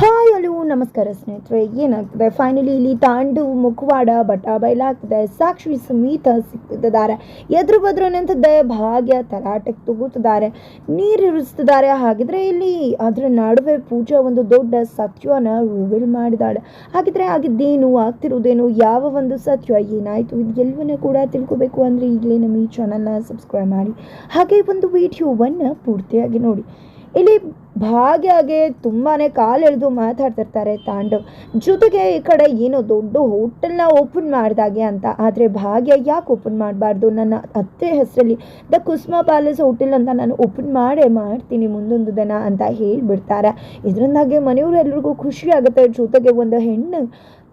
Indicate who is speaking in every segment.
Speaker 1: Hi hello ನಮಸ್ಕಾರ ಸ್ನೇಹಿತರೆ. ಏನಾಗ್ತದೆ? ಫೈನಲಿ ಇಲ್ಲಿ ತಾಂಡು, ಮುಖವಾಡ ಬಟ ಬಯಲಾಗ್ತದೆ. ಸಾಕ್ಷಿ ಸುಮೀತ ಸಿಗ್ತಿದ್ದಾರೆ ಎದುರು ಬದ್ರು ನಿಂತಿದ್ದೆ ಭಾಗ್ಯ ತರಾಟೆಗೆ ತೂಗುತ್ತಿದ್ದಾರೆ. ನೀರಿರುಸ್ತಿದ್ದಾರೆ ಹಾಗಿದ್ರೆ ಇಲ್ಲಿ ಅದರ ನಡುವೆ ಪೂಜಾ ಒಂದು ದೊಡ್ಡ ಸತ್ಯವನ್ನ ರಿವೀಲ್ ಮಾಡಿದಾಳೆ ಹಾಗಿದ್ರೆ ಆಗಿದ್ದೇನು ಆಗ್ತಿರೋದೇನು ಯಾವ ಒಂದು ಸತ್ಯ, ಏನಾಯಿತು, ಇದು ಎಲ್ಲವನ್ನೂ ಕೂಡ ತಿಳ್ಕೊಬೇಕು ಅಂದರೆ ಈಗಲೇ ನಮ್ಮ ಈ ಚಾನಲ್ನ ಸಬ್ಸ್ಕ್ರೈಬ್ ಮಾಡಿ. ಹಾಗೆ ಒಂದು ವಿಡಿಯೋವನ್ನು ಪೂರ್ತಿಯಾಗಿ ನೋಡಿ. ಇಲ್ಲಿ ಭಾಗ್ಯಗೆ ಕಾಲು ಎಳೆದು ಮಾತಾಡ್ತಿರ್ತಾರೆ ತಾಂಡವ್ ಜೊತೆಗೆ ಈ ಕಡೆ ಏನೋ ದೊಡ್ಡ ಹೋಟೆಲ್ನ ಓಪನ್ ಮಾಡಿದಾಗೆ ಅಂತ. ಆದರೆ ಭಾಗ್ಯ ಯಾಕೆ ಓಪನ್ ಮಾಡಬಾರ್ದು? ನನ್ನ ಅತ್ತೆ ಹೆಸರಲ್ಲಿ ದ ಕುಸ್ಮಾ ಪ್ಯಾಲೇಸ್ ಹೋಟೆಲ್ ಅಂತ ನಾನು ಓಪನ್ ಮಾಡೇ ಮಾಡ್ತೀನಿ ಮುಂದೊಂದು ದಿನ ಅಂತ ಹೇಳಿಬಿಡ್ತಾರೆ. ಇದರಿಂದಾಗಿ ಮನೆಯವರೆಲ್ರಿಗೂ ಖುಷಿ ಆಗುತ್ತೆ. ಜೊತೆಗೆ ಒಂದು ಹೆಣ್ಣು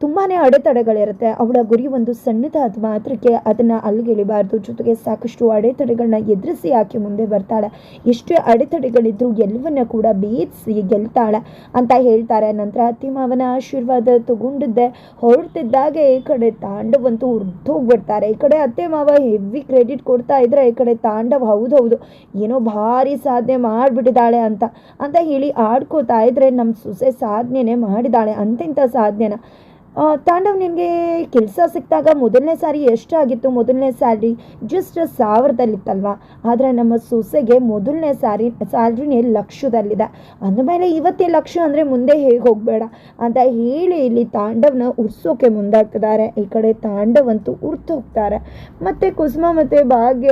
Speaker 1: ತುಂಬಾ ಅಡೆತಡೆಗಳಿರುತ್ತೆ. ಅವಳ ಗುರಿ ಒಂದು ಸಣ್ಣದಾದ ಮಾತ್ರಕ್ಕೆ ಅದನ್ನು ಅಲ್ಲಿಗೆಳಿಬಾರ್ದು ಜೊತೆಗೆ ಸಾಕಷ್ಟು ಅಡೆತಡೆಗಳನ್ನ ಎದುರಿಸಿ ಆಕೆ ಮುಂದೆ ಬರ್ತಾಳೆ. ಎಷ್ಟೇ ಅಡೆತಡೆಗಳಿದ್ರು ಎಲ್ಲವನ್ನ ಕೂಡ ಬೇಯಿಸಿ ಗೆಲ್ತಾಳೆ ಅಂತ ಹೇಳ್ತಾರೆ. ನಂತರ ಅತಿಮಾವನ ಆಶೀರ್ವಾದ ತಗೊಂಡಿದ್ದೆ. ಹೊರಡ್ತಿದ್ದಾಗ ಈ ಕಡೆ ತಾಂಡವಂತೂ ಉರ್ದೋಗ್ಬಿಡ್ತಾರೆ. ಈ ಕಡೆ ಅತ್ತೆ ಮಾವ ಹೆವಿ ಕ್ರೆಡಿಟ್ ಕೊಡ್ತಾ ಇದ್ರೆ ಈ ಕಡೆ ತಾಂಡವ್ ಹೌದೌದು. ಏನೋ ಭಾರಿ ಸಾಧನೆ ಮಾಡಿಬಿಟ್ಟಿದ್ದಾಳೆ ಅಂತ. ಅಂತ ಹೇಳಿ ಆಡ್ಕೋತಾ ಇದ್ರೆ ನಮ್ಮ ಸೊಸೆ ಸಾಧನೆನೇ ಮಾಡಿದಾಳೆ ಅಂತಿಂಥ ಸಾಧನೆನ. ತಾಂಡವ್ ನಿನಗೆ ಕೆಲಸ ಸಿಕ್ಕಿದಾಗ ಮೊದಲನೇ ಸಾರಿ ಎಷ್ಟಾಗಿತ್ತು ಮೊದಲನೇ ಸ್ಯಾಲ್ರಿ ಜಸ್ಟ್ ಸಾವಿರದಲ್ಲಿತ್ತಲ್ವಾ? ಆದರೆ ನಮ್ಮ ಸೊಸೆಗೆ ಮೊದಲನೇ ಸಾರಿ ಸ್ಯಾಲ್ರಿನೇ ಲಕ್ಷದಲ್ಲಿದೆ. ಅಂದಮೇಲೆ ಇವತ್ತೇ ಲಕ್ಷ ಅಂದರೆ ಮುಂದೆ ಹೇಗೆ ಹೋಗಬೇಡ ಅಂತ ಹೇಳಿ ಇಲ್ಲಿ ತಾಂಡವ್ನ ಉರ್ಸೋಕೆ ಮುಂದಾಗ್ತಿದ್ದಾರೆ. ಈ ಕಡೆ ತಾಂಡವಂತೂ ಉರ್ತು ಹೋಗ್ತಾರೆ. ಮತ್ತು ಕುಸುಮ ಮತ್ತು ಭಾಗ್ಯ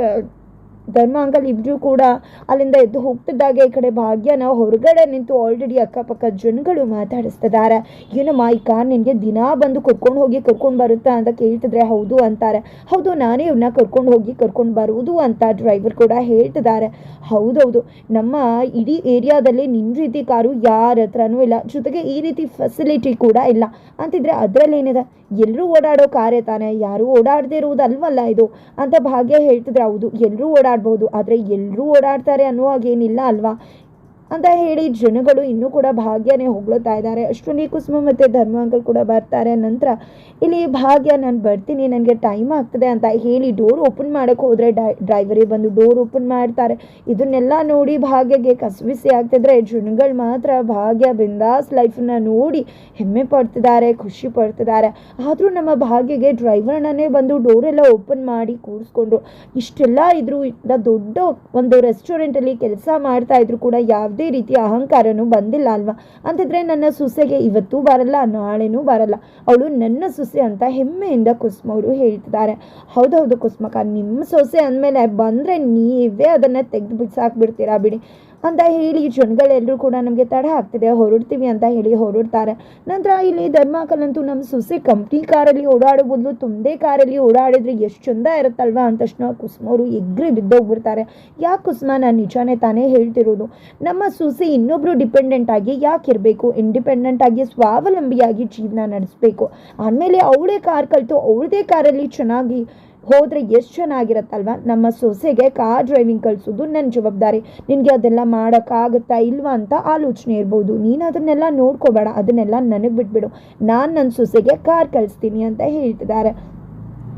Speaker 1: ಧರ್ಮ ಅಂಕಲ್ ಇಬ್ಬರೂ ಕೂಡ ಅಲ್ಲಿಂದ ಎದ್ದು ಹೋಗ್ತಿದ್ದಾಗ ಈ ಕಡೆ ಭಾಗ್ಯನ ಹೊರಗಡೆ ನಿಂತು ಆಲ್ರೆಡಿ ಅಕ್ಕಪಕ್ಕ ಜನಗಳು ಮಾತಾಡಿಸ್ತಿದ್ದಾರೆ. ಏನಮ್ಮ ಈ ಕಾರ್ ನಿನಗೆ ದಿನಾ ಬಂದು ಕರ್ಕೊಂಡು ಹೋಗಿ ಕರ್ಕೊಂಡು ಬರುತ್ತಾ ಅಂತ ಕೇಳ್ತಿದ್ರೆ ಹೌದು ಅಂತಾರೆ. ಹೌದು, ನಾನೇ ಇವನ್ನ ಕರ್ಕೊಂಡು ಹೋಗಿ ಕರ್ಕೊಂಡು ಬರುವುದು ಅಂತ ಡ್ರೈವರ್ ಕೂಡ ಹೇಳ್ತಿದ್ದಾರೆ. ಹೌದೌದು, ನಮ್ಮ ಇಡೀ ಏರಿಯಾದಲ್ಲಿ ನಿನ್ನ ರೀತಿ ಕಾರು ಯಾರ ಹತ್ರನೂ ಇಲ್ಲ. ಜೊತೆಗೆ ಈ ರೀತಿ ಫೆಸಿಲಿಟಿ ಕೂಡ ಇಲ್ಲ. ಅಂತಿದ್ರೆ ಅದರಲ್ಲೇನಿದೆ ಎಲ್ಲರೂ ಓಡಾಡೋ ಕಾರೇ ತಾನೆ. ಯಾರೂ ಓಡಾಡದೇ ಇರುವುದಲ್ವಲ್ಲ ಇದು? ಅಂತ ಭಾಗ್ಯ ಹೇಳ್ತಿದ್ರೆ ಹೌದು ಎಲ್ಲರೂ ಓಡಾಡ್ಬೋದು ಆದರೆ ಎಲ್ಲರೂ ಓಡಾಡ್ತಾರೆ ಅನ್ನೋ ಹಾಗೇನಿಲ್ಲ ಅಲ್ವಾ? ಅಂತ ಹೇಳಿ ಜನಗಳು ಇನ್ನೂ ಕೂಡ ಭಾಗ್ಯನೇ ಹೊಗಳುತ್ತಾ ಇದ್ದಾರೆ. ಅಷ್ಟೊಂದು ಕುಸುಮ ಮತ್ತು ಧರ್ಮ ಕೂಡ ಬರ್ತಾರೆ. ನಂತರ ಇಲ್ಲಿ ಭಾಗ್ಯ, ನಾನು ಬರ್ತೀನಿ, ನನಗೆ ಟೈಮ್ ಆಗ್ತದೆ ಅಂತ ಹೇಳಿ ಡೋರ್ ಓಪನ್ ಮಾಡೋಕ್ಕೆ ಹೋದರೆ ಡ್ರೈವರೇ ಬಂದು ಡೋರ್ ಓಪನ್ ಮಾಡ್ತಾರೆ. ಇದನ್ನೆಲ್ಲ ನೋಡಿ ಭಾಗ್ಯಗೆ ಕಸವಿಸಿ ಆಗ್ತಿದ್ರೆ ಜನಗಳು ಮಾತ್ರ ಭಾಗ್ಯ ಬಿಂದಾಸ್ ಲೈಫನ್ನ ನೋಡಿ ಹೆಮ್ಮೆ ಪಡ್ತಿದ್ದಾರೆ, ಖುಷಿ ಪಡ್ತಿದ್ದಾರೆ. ಆದರೂ ನಮ್ಮ ಭಾಗ್ಯಗೆ ಡ್ರೈವರ್ನೇ ಬಂದು ಡೋರೆಲ್ಲ ಓಪನ್ ಮಾಡಿ ಕೂರಿಸ್ಕೊಂಡ್ರು. ಇಷ್ಟೆಲ್ಲ ಇದ್ರು ದೊಡ್ಡ ಒಂದು ರೆಸ್ಟೋರೆಂಟಲ್ಲಿ ಕೆಲಸ ಮಾಡ್ತಾ ಇದ್ರು ಕೂಡ, ಯಾವುದೇ ರೀತಿಯ ಅಹಂಕಾರನೂ ಬಂದಿಲ್ಲ ಅಲ್ವಾ? ಅಂತಿದ್ರೆ ನನ್ನ ಸೊಸೆಗೆ ಇವತ್ತೂ ಬರಲ್ಲ, ನಾಳೆನೂ ಬರಲ್ಲ. ಅವಳು ನನ್ನ ಸೊಸೆ ಅಂತ ಹೆಮ್ಮೆಯಿಂದ ಕುಸುಮ ಅವರು ಹೇಳ್ತಿದ್ದಾರೆ. ಹೌದೌದು ಕುಸುಮಕ್ಕ, ನಿಮ್ಮ ಸೊಸೆ ಅಂದಮೇಲೆ ಬಂದರೆ ನೀವೇ ಅದನ್ನು ತೆಗೆದು ಬಿಸಾಕ್ಬಿಡ್ತೀರಾ ಬಿಡಿ. ಅಂತ ಹೇಳಿ ಜನಗಳೆಲ್ಲರೂ ಕೂಡ ನಮಗೆ ತಡ ಆಗ್ತಿದೆ, ಹೊರಡ್ತೀವಿ ಅಂತ ಹೇಳಿ ಹೊರಡ್ತಾರೆ. ನಂತರ ಇಲ್ಲಿ ಧರ್ಮಾಕಲಂತೂ ನಮ್ಮ ಸೊಸೆ ಕಂಪ್ನಿ ಕಾರಲ್ಲಿ ಓಡಾಡೋ ಬದಲು ತುಂಬದೇ ಕಾರಲ್ಲಿ ಓಡಾಡಿದ್ರೆ ಎಷ್ಟು ಚಂದ ಇರುತ್ತಲ್ವಾ ಅಂತ ತಕ್ಷಣ ಕುಸುಮ ಅವರು ಎಗ್ರಿ ಬಿದ್ದೋಗ್ಬಿಡ್ತಾರೆ. ಯಾಕೆ ಕುಸುಮ? ನಾನು ನಿಜಾನೇ ತಾನೇ ಹೇಳ್ತಿರೋದು. ನಮ್ಮ ಸೊಸೆ ಇನ್ನೊಬ್ರು ಡಿಪೆಂಡೆಂಟ್ ಆಗಿ ಯಾಕೆ ಇರಬೇಕು? ಇಂಡಿಪೆಂಡೆಂಟ್ ಆಗಿ ಸ್ವಾವಲಂಬಿಯಾಗಿ ಜೀವನ ನಡೆಸಬೇಕು. ಆಮೇಲೆ ಅವಳೇ ಕಾರ್ ಕಲಿತು, ಅವಳದೇ ಕಾರಲ್ಲಿ ಚೆನ್ನಾಗಿ ಹೋದರೆ ಎಷ್ಟು ಚೆನ್ನಾಗಿರತ್ತಲ್ವ? ನಮ್ಮ ಸೊಸೆಗೆ ಕಾರ್ ಡ್ರೈವಿಂಗ್ ಕಲಿಸೋದು ನನ್ನ ಜವಾಬ್ದಾರಿ. ನಿನಗೆ ಅದೆಲ್ಲ ಮಾಡೋಕ್ಕಾಗುತ್ತಾ ಇಲ್ವಾ ಅಂತ ಆಲೋಚನೆ ಇರ್ಬೋದು. ನೀನು ಅದನ್ನೆಲ್ಲ ನೋಡ್ಕೋಬೇಡ. ಅದನ್ನೆಲ್ಲ ನನಗೆ ಬಿಟ್ಬಿಡು. ನಾನು ನನ್ನ ಸೊಸೆಗೆ ಕಾರ್ ಕಳಿಸ್ತೀನಿ ಅಂತ ಹೇಳ್ತಿದ್ದಾರೆ.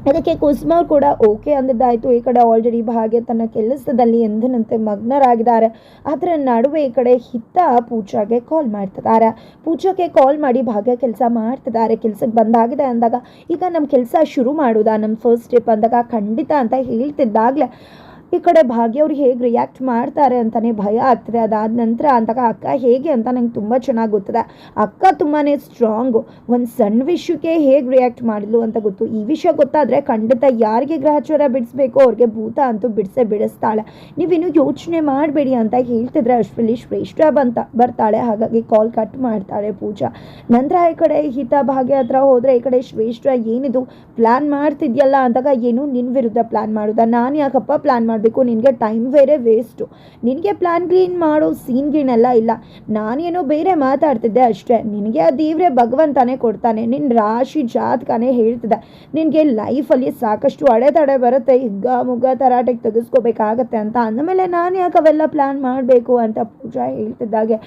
Speaker 1: ಅದಕ್ಕೆ ಕುಸುಮ ಕೂಡ ಓಕೆ ಅಂದಿದ್ದಾಯಿತು. ಈ ಕಡೆ ಆಲ್ರೆಡಿ ಭಾಗ್ಯ ತನ್ನ ಕೆಲಸದಲ್ಲಿ ಎಂದಿನಂತೆ ಮಗ್ನರಾಗಿದ್ದಾರೆ. ಅದರ ನಡುವೆ ಈ ಕಡೆ ಹಿತ ಪೂಜಾಗೆ ಕಾಲ್ ಮಾಡ್ತಿದ್ದಾರೆ. ಪೂಜಾಗೆ ಕಾಲ್ ಮಾಡಿ ಭಾಗ್ಯ ಕೆಲಸ ಮಾಡ್ತಿದ್ದಾರೆ. ಕೆಲಸಕ್ಕೆ ಬಂದಾಗಿದೆ ಅಂದಾಗ ಈಗ ನಮ್ಮ ಕೆಲಸ ಶುರು ಮಾಡೋದಾ. ನಮ್ಮ ಫಸ್ಟ್ ಸ್ಟೆಪ್ ಅಂದಾಗ ಖಂಡಿತ ಅಂತ ಹೇಳ್ತಿದ್ದಾಗಲೇ ಈ ಕಡೆ ಭಾಗ್ಯ ಅವ್ರು ಹೇಗೆ ರಿಯಾಕ್ಟ್ ಮಾಡ್ತಾರೆ ಅಂತಲೇ ಭಯ ಆಗ್ತದೆ. ಅದಾದ ನಂತರ ಅಂದಾಗ ಅಕ್ಕ ಹೇಗೆ ಅಂತ ನಂಗೆ ತುಂಬ ಚೆನ್ನಾಗಿ ಗೊತ್ತದೆ. ಅಕ್ಕ ತುಂಬಾ ಸ್ಟ್ರಾಂಗು ಒಂದು ಸಣ್ಣ ವಿಷಯಕ್ಕೆ ಹೇಗೆ ರಿಯಾಕ್ಟ್ ಮಾಡಿದ್ಲು ಅಂತ ಗೊತ್ತು. ಈ ವಿಷಯ ಗೊತ್ತಾದರೆ ಖಂಡಿತ ಯಾರಿಗೆ ಗ್ರಹಚಾರ ಬಿಡಿಸ್ಬೇಕೋ, ಅವ್ರಿಗೆ ಭೂತ ಅಂತೂ ಬಿಡಿಸೇ ಬಿಡಿಸ್ತಾಳೆ. ನೀವಿನ್ನೂ ಯೋಚನೆ ಮಾಡಬೇಡಿ ಅಂತ ಹೇಳ್ತಿದ್ರೆ ಅಷ್ಟರಲ್ಲಿ ಶ್ರೇಷ್ಠ ಬಂತ, ಬರ್ತಾಳೆ. ಹಾಗಾಗಿ ಕಾಲ್ ಕಟ್ ಮಾಡ್ತಾಳೆ ಪೂಜಾ. ನಂತರ ಈ ಕಡೆ ಹಿತ ಭಾಗ್ಯ ಹತ್ರ ಹೋದರೆ ಈ ಕಡೆ ಶ್ರೇಷ್ಠ ಏನಿದು ಪ್ಲ್ಯಾನ್ ಮಾಡ್ತಿದ್ಯಲ್ಲ ಅಂದಾಗ ಏನು ನಿನ್ನ ವಿರುದ್ಧ ಪ್ಲ್ಯಾನ್ ಮಾಡೋದಾ? ನಾನು ಯಾಕಪ್ಪ ಪ್ಲ್ಯಾನ್ ಮಾಡಬೇಕು, ನಿನಗೆ ಟೈಮ್ ಬೇರೆ ವೇಸ್ಟು ನಿನಗೆ ಪ್ಲ್ಯಾನ್ ಗ್ರೀನ್ ಮಾಡೋ ಸೀನ್ ಗೀನೆಲ್ಲ ಇಲ್ಲ. ನಾನೇನೋ ಬೇರೆ ಮಾತಾಡ್ತಿದ್ದೆ ಅಷ್ಟೇ. ನಿನಗೆ ಆ ದೇವ್ರೆ ಭಗವಂತನೇ ಕೊಡ್ತಾನೆ. ನಿನ್ನ ರಾಶಿ ಜಾತಕನೇ ಹೇಳ್ತಿದ್ದೆ. ನಿನಗೆ ಲೈಫಲ್ಲಿ ಸಾಕಷ್ಟು ಅಡೆತಡೆ ಬರುತ್ತೆ. ಹಿಗ್ಗ ಮುಗ್ಗ ತರಾಟೆಗೆ ತೆಗೆಸ್ಕೋಬೇಕಾಗತ್ತೆ ಅಂತ. ಅಂದಮೇಲೆ ನಾನು ಯಾಕೆ ಅವೆಲ್ಲ ಪ್ಲ್ಯಾನ್ ಮಾಡಬೇಕು ಅಂತ ಪೂಜಾ ಹೇಳ್ತಿದ್ದಾಗೆ.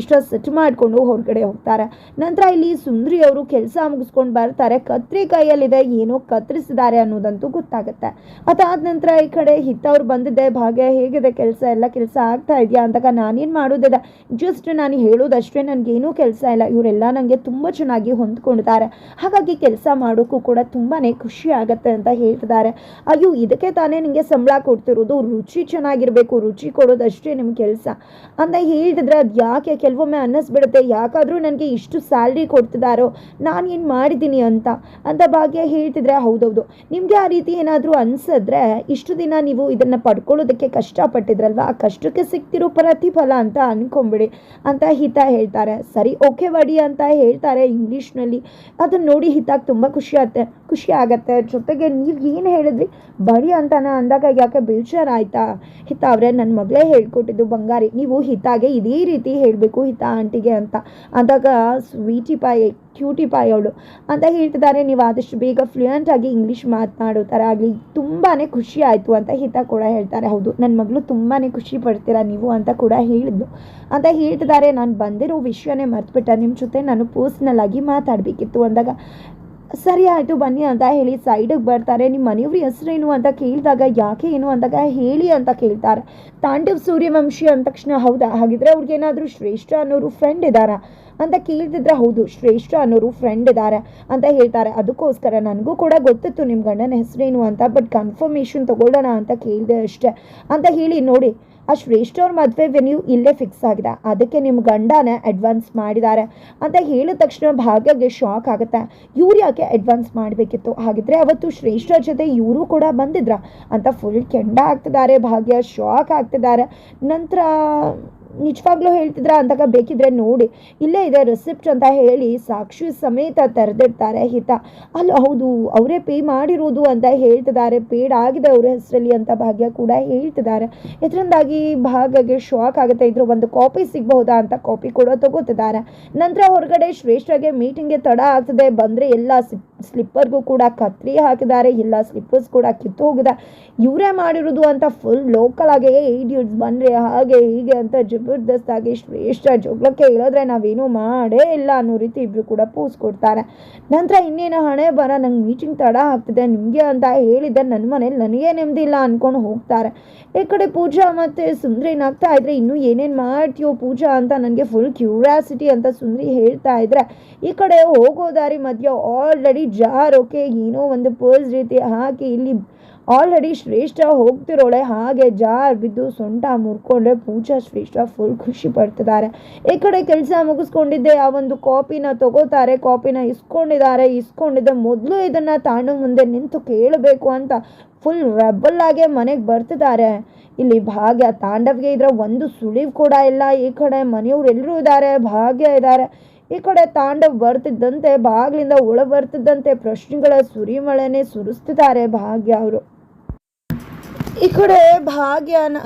Speaker 1: ಇಷ್ಟ ಸೆಟ್ ಮಾಡಿಕೊಂಡು ಹೊರಗಡೆ ಹೋಗ್ತಾರೆ. ನಂತರ ಇಲ್ಲಿ ಸುಂದ್ರಿ ಅವರು ಕೆಲಸ ಮುಗಿಸ್ಕೊಂಡು ಬರ್ತಾರೆ. ಕತ್ರಿ ಕೈಯಲ್ಲಿದೆ ಏನೋ ಕತ್ತರಿಸಿದ್ದಾರೆ ಅನ್ನೋದಂತೂ ಗೊತ್ತಾಗುತ್ತೆ. ಅದಾದ ನಂತರ ಈ ಕಡೆ ಹಿತ ಅವ್ರು ಬಂದಿದ್ದೆ, ಭಾಗ್ಯ, ಹೇಗಿದೆ ಕೆಲಸ? ಎಲ್ಲ ಕೆಲಸ ಆಗ್ತಾ ಇದೆಯಾ? ಅಂದಾಗ ನಾನೇನು ಮಾಡೋದಿಲ್ಲ ಜಸ್ಟ್ ನಾನು ಹೇಳೋದಷ್ಟೇ ನನಗೇನೂ ಕೆಲಸ ಇಲ್ಲ. ಇವರೆಲ್ಲ ನನಗೆ ತುಂಬ ಚೆನ್ನಾಗಿ ಹೊಂದ್ಕೊಂಡಿದ್ದಾರೆ. ಹಾಗಾಗಿ ಕೆಲಸ ಮಾಡೋಕ್ಕೂ ಕೂಡ ತುಂಬಾ ಖುಷಿ ಆಗುತ್ತೆ ಅಂತ ಹೇಳ್ತಿದ್ದಾರೆ. ಅಯ್ಯೋ, ಇದಕ್ಕೆ ತಾನೇ ನಿಮಗೆ ಸಂಬಳ ಕೊಡ್ತಿರೋದು? ರುಚಿ ಚೆನ್ನಾಗಿರಬೇಕು. ರುಚಿ ಕೊಡೋದಷ್ಟೇ ನಿಮ್ಮ ಕೆಲಸ. ಅಂತ ಹೇಳಿದ್ರೆ ಅದು ಯಾಕೆ ಕೆಲವೊಮ್ಮೆ ಅನ್ನಿಸ್ಬಿಡುತ್ತೆ? ಯಾಕಾದರೂ ನನಗೆ ಇಷ್ಟು ಸ್ಯಾಲ್ರಿ ಕೊಡ್ತಿದ್ದಾರೋ ನಾನು ಏನು ಮಾಡಿದ್ದೀನಿ ಅಂತ. ಅಂತ ಭಾಗ್ಯ ಹೇಳ್ತಿದ್ರೆ, ಹೌದೌದು. ನಿಮಗೆ ಆ ರೀತಿ ಏನಾದರೂ ಅನ್ಸಿದ್ರೆ ಇಷ್ಟು ದಿನ ನೀವು ಇದನ್ನು ಪಡ್ಕೊಳ್ಳೋದಕ್ಕೆ ಕಷ್ಟಪಟ್ಟಿದ್ರಲ್ವ? ಆ ಕಷ್ಟಕ್ಕೆ ಸಿಗ್ತಿರೋ ಪ್ರತಿಫಲ ಅಂತ ಅನ್ಕೊಂಬಿಡಿ ಅಂತ ಹಿತ ಹೇಳ್ತಾರೆ. ಸರಿ, ಓಕೆ ವಡಿ ಅಂತ ಹೇಳ್ತಾರೆ ಇಂಗ್ಲೀಷ್ನಲ್ಲಿ. ಅದನ್ನ ನೋಡಿ ಹಿತಾಗ್ ತುಂಬ ಖುಷಿ ಆಗುತ್ತೆ ಖುಷಿ ಆಗತ್ತೆ. ಜೊತೆಗೆ ನೀವು ಏನು ಹೇಳಿದ್ರಿ? ಬಡಿ ಅಂತಾನ ಅಂದಾಗ ಯಾಕೆ ಬೇಜಾರು ಆಯ್ತಾ? ಹಿತ ಅವರೇ ನನ್ನ ಮಗಳೇ ಹೇಳ್ಕೊಟ್ಟಿದ್ದು ಬಂಗಾರಿ. ನೀವು ಹಿತಾಗೆ ಇದೇ ರೀತಿ ಹೇಳಬೇಕು ಹಿತ ಆಂಟಿಗೆ ಅಂತ. ಅಂದಾಗ ಸ್ವೀಟಿ ಪಾಯ್, ಕ್ಯೂಟಿ ಪಾಯ್ ಅವಳು. ಅಂತ ಹೇಳ್ತಿದ್ದಾರೆ. ನೀವು ಆದಷ್ಟು ಬೇಗ ಫ್ಲೂಯೆಂಟ್ ಆಗಿ ಇಂಗ್ಲೀಷ್ ಮಾತನಾಡೋ ಥರ ಆಗಲಿ. ತುಂಬಾ ಖುಷಿ ಆಯಿತು ಅಂತ ಹಿತ ಕೂಡ ಹೇಳ್ತಾರೆ, ಹೌದು ನನ್ನ ಮಗಳು ತುಂಬಾ ಖುಷಿ ಪಡ್ತೀರಾ ನೀವು? ಅಂತ ಕೂಡ ಹೇಳಿದ್ಲು. ಅಂತ ಹೇಳ್ತಿದ್ದಾರೆ, ನಾನು ಬಂದಿರೋ ವಿಷಯನೇ ಮರ್ತುಬಿಟ್ಟ. ನಿಮ್ಮ ಜೊತೆ ನಾನು ಪರ್ಸ್ನಲ್ ಆಗಿ ಮಾತಾಡಬೇಕಿತ್ತು ಅಂದಾಗ ಸರಿ ಆಯಿತು, ಬನ್ನಿ ಅಂತ ಹೇಳಿ ಸೈಡಿಗೆ ಬರ್ತಾರೆ. ನಿಮ್ಮ ಮನೆಯವ್ರ ಹೆಸರೇನು ಅಂತ ಕೇಳಿದಾಗ ಯಾಕೆ ಏನು ಅಂದಾಗ ಹೇಳಿ ಅಂತ ಕೇಳ್ತಾರೆ. ತಾಂಡವ್ ಸೂರ್ಯವಂಶಿ ಅಂದ ತಕ್ಷಣ, ಹೌದಾ? ಹಾಗಿದ್ರೆ ಅವ್ರಿಗೇನಾದರೂ ಶ್ರೇಷ್ಠ ಅನ್ನೋರು ಫ್ರೆಂಡ್ ಇದ್ದಾರಾ ಅಂತ ಕೇಳ್ತಿದ್ರೆ ಹೌದು, ಶ್ರೇಷ್ಠ ಅನ್ನೋರು ಫ್ರೆಂಡ್ ಇದ್ದಾರೆ ಅಂತ ಹೇಳ್ತಾರೆ. ಅದಕ್ಕೋಸ್ಕರ ನನಗೂ ಕೂಡ ಗೊತ್ತಿತ್ತು ನಿಮ್ಮ ಗಂಡನ ಹೆಸರೇನು ಅಂತ ಬಟ್ ಕನ್ಫರ್ಮೇಷನ್ ತಗೊಳ್ಳೋಣ ಅಂತ ಕೇಳಿದೆ ಅಷ್ಟೇ. ಅಂತ ಹೇಳಿ ನೋಡಿ ಆ ಶ್ರೇಷ್ಠ ಅವ್ರ ಮದುವೆ ವೆನ್ಯೂ ಇಲ್ಲೇ ಫಿಕ್ಸ್ ಆಗಿದೆ. ಅದಕ್ಕೆ ನಿಮ್ಮ ಗಂಡನ ಅಡ್ವಾನ್ಸ್ ಮಾಡಿದ್ದಾರೆ. ಅಂತ ಹೇಳಿದ ತಕ್ಷಣ ಭಾಗ್ಯಗೆ ಶಾಕ್ ಆಗುತ್ತೆ. ಇವ್ರು ಯಾಕೆ ಅಡ್ವಾನ್ಸ್ ಮಾಡಬೇಕಿತ್ತು? ಹಾಗಿದ್ರೆ ಅವತ್ತು ಶ್ರೇಷ್ಠ ಜೊತೆ ಇವರು ಕೂಡ ಬಂದಿದ್ರ ಅಂತ ಫುಲ್ ಕೆಂಡ ಆಗ್ತಿದ್ದಾರೆ. ಭಾಗ್ಯ ಶಾಕ್ ಆಗ್ತಿದ್ದಾರೆ. ನಂತರ ನಿಜವಾಗ್ಲೂ ಹೇಳ್ತಿದ್ರ? ಅಂದಾಗ ಬೇಕಿದ್ರೆ ನೋಡಿ. ಇಲ್ಲೇ ಇದೆ ರೆಸಿಪ್ಟ್ ಅಂತ ಹೇಳಿ ಸಾಕ್ಷಿ ಸಮೇತ ತೆರೆದಿಡ್ತಾರೆ ಹಿತ. ಅಲ್ಲ ಹೌದು, ಅವರೇ ಪೇ ಮಾಡಿರೋದು ಅಂತ ಹೇಳ್ತಿದ್ದಾರೆ. ಪೇಡ್ ಆಗಿದೆ ಅವರ ಹೆಸರಲ್ಲಿ ಅಂತ ಭಾಗ್ಯ ಕೂಡ ಹೇಳ್ತಿದ್ದಾರೆ. ಇದರಿಂದಾಗಿ ಭಾಗ್ಯಗೆ ಶಾಕ್ ಆಗುತ್ತೆ. ಇದ್ರ ಒಂದು ಕಾಪಿ ಸಿಗಬಹುದಾ ಅಂತ ಕಾಪಿ ಕೂಡ ತಗೋತಿದ್ದಾರೆ. ನಂತರ ಹೊರಗಡೆ ಶ್ರೇಷ್ಠಗೆ ಮೀಟಿಂಗ್ಗೆ ತಡ ಆಗ್ತದೆ. ಬಂದರೆ ಎಲ್ಲ ಸ್ಲಿಪ್ಪರ್ಗೂ ಕೂಡ ಕತ್ರಿ ಹಾಕಿದ್ದಾರೆ. ಇಲ್ಲ, ಸ್ಲಿಪ್ಪರ್ಸ್ ಕೂಡ ಕಿತ್ತು ಹೋಗಿದೆ. ಇವರೇ ಮಾಡಿರೋದು ಅಂತ ಫುಲ್ ಲೋಕಲ್ ಆಗಿ ಏಡಿಯಟ್ಸ್ ಬಂದರೆ ಹಾಗೆ ಹೀಗೆ ಅಂತ ಜಬರ್ದಸ್ತಾಗಿ ಶ್ರೇಷ್ಠ ಜೋಗ್ಲಕ್ಕೆ ಹೇಳಿದ್ರೆ ನಾವೇನೂ ಮಾಡೇ ಇಲ್ಲ ಅನ್ನೋ ರೀತಿ ಇಬ್ಬರು ಕೂಡ ಪೋಸ್ ಕೊಡ್ತಾರೆ. ನಂತರ ಇನ್ನೇನು ಹಣೆ ಬರ, ನಂಗೆ ಮೀಟಿಂಗ್ ತಡ ಆಗ್ತಿದೆ. ನಿಮಗೆ ಅಂತ ಹೇಳಿದ್ದೆ. ನನ್ನ ಮನೇಲಿ ನನಗೇ ನೆಮ್ಮದಿ ಇಲ್ಲ ಅನ್ಕೊಂಡು ಹೋಗ್ತಾರೆ. ಈ ಕಡೆ ಪೂಜಾ ಮತ್ತು ಸುಂದ್ರಿ ನಗ್ತಾ ಇದ್ರೆ ಇನ್ನೂ ಏನೇನು ಮಾಡ್ತೀಯೋ ಪೂಜಾ ಅಂತ ನನಗೆ ಫುಲ್ ಕ್ಯೂರಿಯಾಸಿಟಿ ಅಂತ ಸುಂದ್ರಿ ಹೇಳ್ತಾ ಇದ್ರೆ, ಈ ಕಡೆ ಹೋಗೋ ದಾರಿ ಮಧ್ಯ ಆಲ್ರೆಡಿ ಜಾರೋಕೆ ಏನೋ ಒಂದು ಪರ್ಸ್ ರೀತಿ ಹಾಕಿ ಇಲ್ಲಿ ಆಲ್ರೆಡಿ ಶ್ರೇಷ್ಠ ಹೋಗ್ತಿರೋಳೆ. ಹಾಗೆ ಜಾರ್ ಬಿದ್ದು ಸೊಂಟ ಮುರ್ಕೊಂಡ್ರೆ ಪೂಜಾ ಶ್ರೇಷ್ಠ ಫುಲ್ ಖುಷಿ ಪಡ್ತಿದ್ದಾರೆ ಈ ಕಡೆ ಕೆಲಸ ಮುಗಿಸ್ಕೊಂಡಿದ್ದೆ. ಆ ಒಂದು ಕಾಪಿನ ತಗೋತಾರೆ. ಕಾಪಿನ ಇಸ್ಕೊಂಡಿದ್ದಾರೆ. ಇಸ್ಕೊಂಡಿದ್ದೆ ಮೊದಲು ಇದನ್ನ ತಾಂಡ ಮುಂದೆ ನಿಂತು ಕೇಳಬೇಕು ಅಂತ ಫುಲ್ ರೆಬಲ್ ಆಗೇ ಮನೆಗೆ ಬರ್ತಿದ್ದಾರೆ. ಇಲ್ಲಿ ಭಾಗ್ಯ ತಾಂಡವ್ಗೆ ಇದ್ರ ಒಂದು ಸುಳಿವು ಕೂಡ ಇಲ್ಲ. ಈ ಕಡೆ ಮನೆಯವ್ರೆಲ್ಲರೂ ಇದ್ದಾರೆ. ಭಾಗ್ಯ ಇದ್ದಾರೆ. ಈ ಕಡೆ ತಾಂಡವ್ ಬರ್ತಿದ್ದಂತೆ, ಬಾಗ್ಲಿಂದ ಒಳ ಬರ್ತಿದ್ದಂತೆ ಪ್ರಶ್ನೆಗಳ ಸುರಿಮಳೆನೇ ಸುರಿಸ್ತಿದ್ದಾರೆ ಭಾಗ್ಯ ಅವರು. ಈ ಕಡೆ ಭಾಗ್ಯನ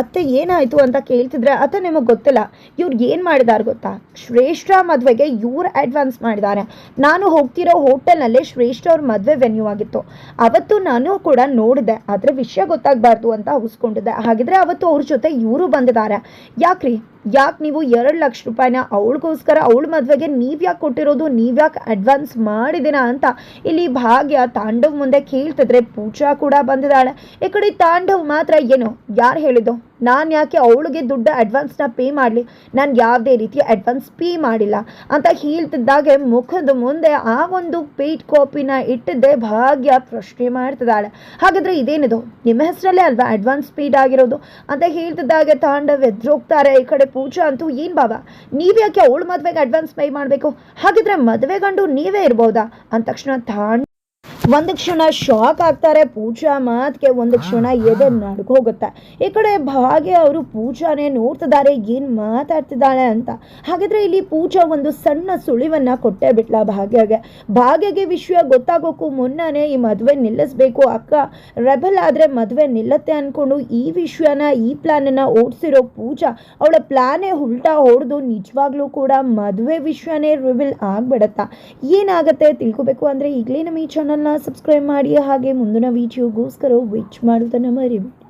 Speaker 1: ಅತ್ತೆ ಏನಾಯಿತು ಅಂತ ಕೇಳ್ತಿದ್ರೆ ಅತ್ತೆ ನಿಮಗೆ ಗೊತ್ತಿಲ್ಲ. ಇವ್ರು ಏನು ಮಾಡಿದಾರೆ ಗೊತ್ತಾ? ಶ್ರೇಷ್ಠ ಮದುವೆಗೆ ಇವ್ರು ಅಡ್ವಾನ್ಸ್ ಮಾಡಿದ್ದಾರೆ ನಾನು ಹೋಗ್ತಿರೋ ಹೋಟೆಲ್ನಲ್ಲೇ ಶ್ರೇಷ್ಠ ಅವ್ರ ಮದುವೆ ವೆನ್ಯೂ ಆಗಿತ್ತು. ಅವತ್ತು ನಾನು ಕೂಡ ನೋಡಿದೆ. ಆದರೆ ವಿಷಯ ಗೊತ್ತಾಗಬಾರ್ದು ಅಂತ ಉಸ್ಕೊಂಡಿದ್ದೆ ಹಾಗಿದ್ರೆ ಅವತ್ತು ಅವ್ರ ಜೊತೆ ಇವರು ಬಂದಿದ್ದಾರೆ ಯಾಕ್ರಿ? ಯಾಕೆ ನೀವು ಎರಡು ಲಕ್ಷ ರೂಪಾಯಿನ ಅವಳಿಗೋಸ್ಕರ ಅವಳ ಮದುವೆಗೆ ನೀವು ಯಾಕೆ ಕೊಟ್ಟಿರೋದು ನೀವು ಯಾಕೆ ಅಡ್ವಾನ್ಸ್ ಮಾಡಿದಿನ ಅಂತ ಇಲ್ಲಿ ಭಾಗ್ಯ ತಾಂಡವ್ ಮುಂದೆ ಕೇಳ್ತಿದ್ರೆ ಪೂಜಾ ಕೂಡ ಬಂದಿದ್ದಾಳೆ. ಈ ಕಡೆ ತಾಂಡವ್ ಮಾತ್ರ ಏನು? ಯಾರು ಹೇಳಿದ್ದು? ನಾನು ಯಾಕೆ ಅವಳಿಗೆ ದುಡ್ಡು ಅಡ್ವಾನ್ಸ್ನ ಪೇ ಮಾಡಲಿ? ನಾನು ಯಾವುದೇ ರೀತಿಯ ಅಡ್ವಾನ್ಸ್ ಪೇ ಮಾಡಿಲ್ಲ. ಅಂತ ಹೇಳ್ತಿದ್ದಾಗೆ ಮುಖದ ಮುಂದೆ ಆ ಒಂದು ಪೇಟ್ ಕಾಪಿನ ಇಟ್ಟಿದ್ದೆ ಭಾಗ್ಯ ಪ್ರಶ್ನೆ ಮಾಡ್ತಿದ್ದಾಳೆ. ಹಾಗಾದರೆ ಇದೇನಿದು? ನಿಮ್ಮ ಹೆಸರಲ್ಲೇ ಅಲ್ವಾ ಅಡ್ವಾನ್ಸ್ ಪೇಡ್ ಆಗಿರೋದು? ಅಂತ ಹೇಳ್ತಿದ್ದಾಗೆ ತಾಂಡವ್ ಎದ್ರೋಗ್ತಾರೆ ಈ ಕಡೆ ಪೂಜಾ ಅಂತೂ, ಏನು ಬಾಬಾ? ನೀವು ಯಾಕೆ ಅವಳು ಮದುವೆಗೆ ಅಡ್ವಾನ್ಸ್ ಪೇ ಮಾಡಬೇಕು? ಹಾಗಿದ್ರೆ ಮದುವೆ ಗಂಡು ನೀವೇ ಇರ್ಬೋದಾ? ಅಂದ ತಕ್ಷಣ ತಾಂಡ ಒಂದು ಕ್ಷಣ ಶಾಕ್ ಆಗ್ತಾರೆ ಪೂಜಾ ಮಾತಿಗೆ ಒಂದು ಕ್ಷಣ ಎದೆ ನಡ್ಕೋಗುತ್ತೆ. ಈ ಕಡೆ ಭಾಗ್ಯ ಅವರು ಪೂಜಾನೇ ನೋಡ್ತಿದ್ದಾರೆ ಏನು ಮಾತಾಡ್ತಿದ್ದಾಳೆ ಅಂತ. ಹಾಗಿದ್ರೆ ಇಲ್ಲಿ ಪೂಜಾ ಒಂದು ಸಣ್ಣ ಸುಳಿವನ್ನ ಕೊಟ್ಟೇ ಬಿಟ್ಲ ಭಾಗ್ಯಗೆ. ಭಾಗ್ಯಗೆ ವಿಷಯ ಗೊತ್ತಾಗೋಕ್ಕೂ ಮುನ್ನನೇ ಈ ಮದುವೆ ನಿಲ್ಲಿಸ್ಬೇಕು. ಅಕ್ಕ ರೆಬಲ್ ಆದರೆ ಮದುವೆ ನಿಲ್ಲತ್ತೆ ಅನ್ಕೊಂಡು ಈ ವಿಷಯನ ಈ ಪ್ಲಾನನ್ನ ಓಡಿಸಿರೋ ಪೂಜಾ ಅವಳ ಪ್ಲಾನೇ ಉಲ್ಟಾ ಹೊಡೆದು ನಿಜವಾಗ್ಲೂ ಕೂಡ ಮದುವೆ ವಿಷಯನೇ ರಿವಿಲ್ ಆಗ್ಬಿಡತ್ತಾ. ಏನಾಗತ್ತೆ ತಿಳ್ಕೊಬೇಕು ಅಂದರೆ ಈಗಲೇ ನಮ್ಮ ಈ ಚಾನಲ್ನ ಸಬ್ಸ್ಕ್ರೈಬ್ ಮಾಡಿ ಹಾಗೆ ಮುಂದಿನ ವಿಡಿಯೋಗೋಸ್ಕರ ವೆಚ್ ಮಾಡೋದನ್ನು ಮರಿಬೇಡಿ.